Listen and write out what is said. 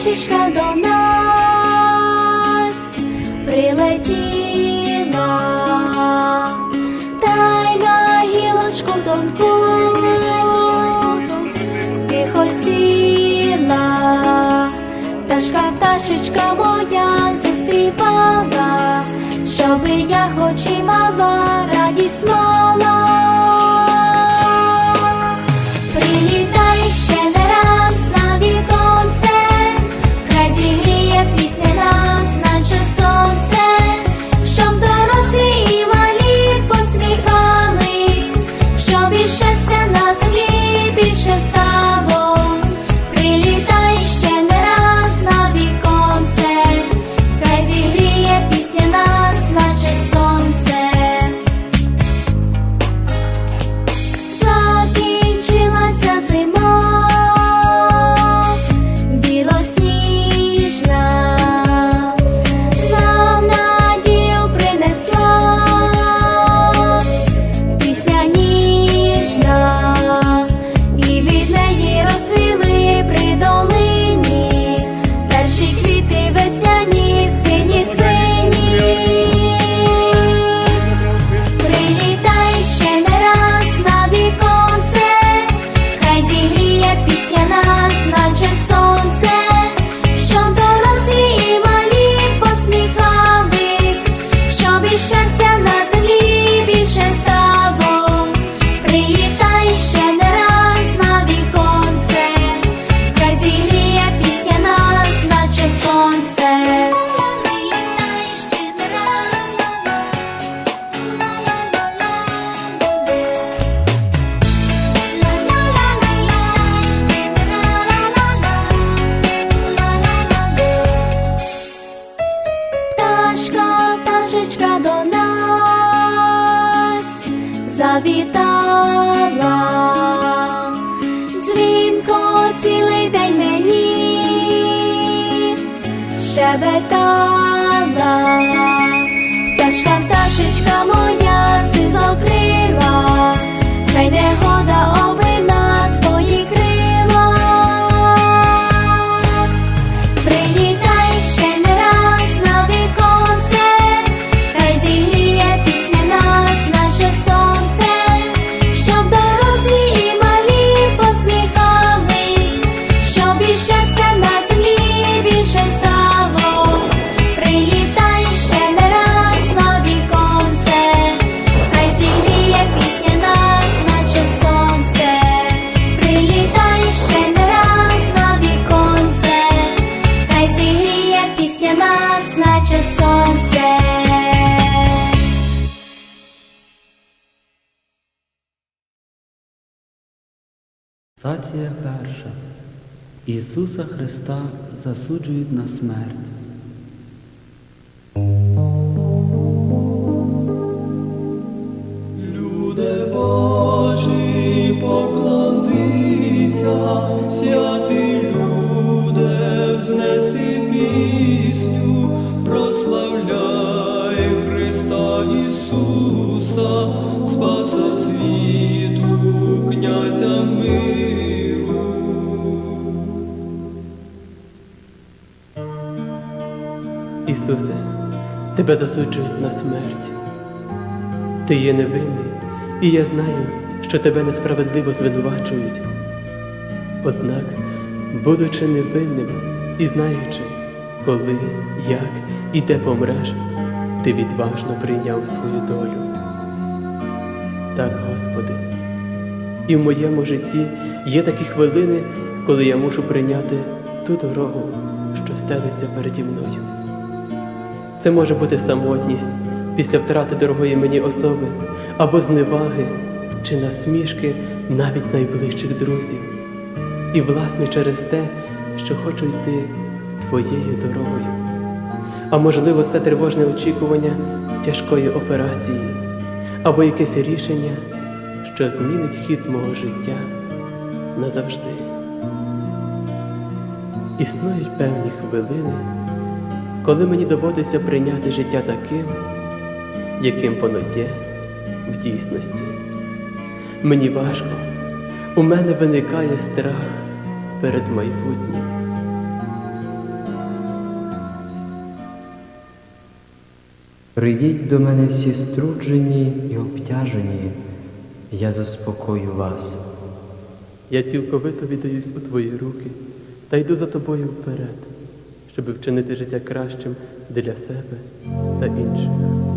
пташечка до нас прилетіла, та й на гілочку тонку тихо сіла, пташка, пташечка моя заспівала, щоби я хоч і мала радість мала. Завітала, дзвінко цілий день мені щебетала. Пташка, пташечка моя, Стація перша. Ісуса Христа засуджують на смерть. Люде Божий, поклонися, святий люде, взнеси пісню, прославляй Христа Ісуса, Ісусе, тебе засуджують на смерть. Ти є невинний, і я знаю, що тебе несправедливо звинувачують. Однак, будучи невинним і знаючи, коли, як і де помреш, ти відважно прийняв свою долю. Так, Господи, і в моєму житті є такі хвилини, коли я мушу прийняти ту дорогу, що стелиться переді мною. Це може бути самотність після втрати дорогої мені особи, або зневаги чи насмішки навіть найближчих друзів. І, власне, через те, що хочу йти твоєю дорогою. А можливо, це тривожне очікування тяжкої операції, або якесь рішення, що змінить хід мого життя назавжди. Існують певні хвилини, коли мені доводиться прийняти життя таким, яким воно є в дійсності. Мені важко, у мене виникає страх перед майбутнім. Прийдіть до мене всі струджені і обтяжені, я заспокою вас. Я цілковито віддаюсь у твої руки та йду за тобою вперед щоб вчинити життя кращим для себе та інших.